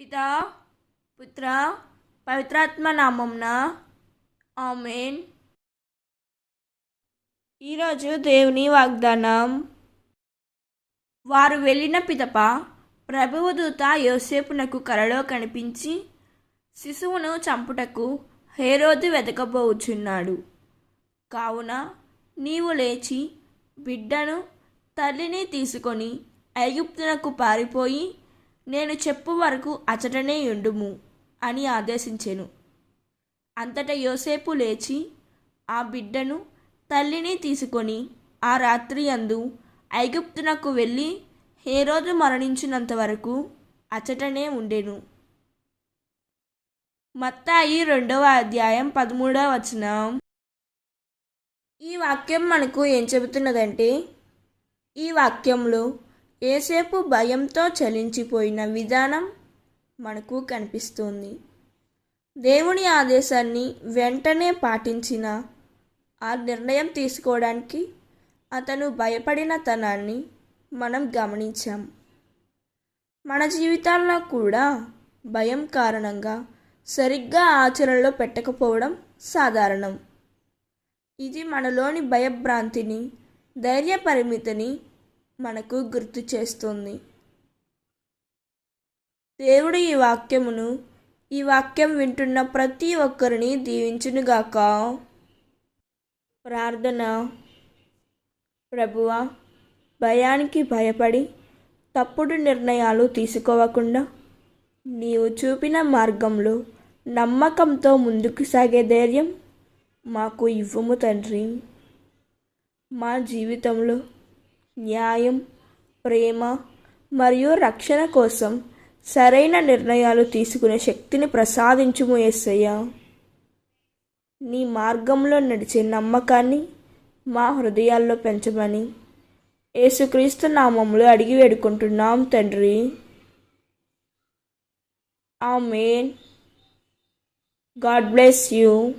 పితా పుత్ర పవిత్రాత్మ నామంన ఆమెన్. ఈరోజు దేవుని వాగ్దానం. వారు వెళ్ళిన పిదప ప్రభువు దూత యోసేపునకు కలలో కనిపించి శిశువును చంపుటకు హేరోదు వెతకబోచున్నాడు కావున నీవు లేచి బిడ్డను తల్లిని తీసుకొని ఐగుప్తునకు పారిపోయి నేను చెప్పు వరకు అచటనే ఉండుము అని ఆదేశించెను. అంతటా యోసేపు లేచి ఆ బిడ్డను తల్లిని తీసుకొని ఆ రాత్రి అందు ఐగుప్తునకు వెళ్ళి హేరోదు మరణించినంత వరకు అచటనే ఉండెను. మత్తాయి రెండవ అధ్యాయం పదమూడవ వచనం. ఈ వాక్యం మనకు ఏం చెబుతున్నదంటే ఈ వాక్యంలో ఏసేపు భయంతో చలించిపోయిన విధానం మనకు కనిపిస్తుంది. దేవుని ఆదేశాన్ని వెంటనే పాటించిన ఆ నిర్ణయం తీసుకోవడానికి అతను భయపడిన తనాన్ని మనం గమనించాం. మన జీవితాల్లో కూడా భయం కారణంగా సరిగ్గా ఆచరణలో పెట్టకపోవడం సాధారణం. ఇది మనలోని భయభ్రాంతిని ధైర్య పరిమితిని మనకు గుర్తు చేస్తుంది. దేవుడు ఈ వాక్యమును ఈ వాక్యం వింటున్న ప్రతి ఒక్కరిని దీవించునుగాక. ప్రార్థన. ప్రభువ భయానికి భయపడి తప్పుడు నిర్ణయాలు తీసుకోవకుండా నీవు చూపిన మార్గంలో నమ్మకంతో ముందుకు సాగే ధైర్యం మాకు ఇవ్వము తండ్రి. మా జీవితంలో న్యాయం ప్రేమ మరియు రక్షణ కోసం సరైన నిర్ణయాలు తీసుకునే శక్తిని ప్రసాదించుము యేసయ్యా నీ మార్గంలో నడిచే నమ్మకాన్ని మా హృదయాల్లో పెంచమని యేసుక్రీస్తు నామంలో అడిగి వేడుకుంటున్నాం తండ్రి. ఆమెన్. God bless you.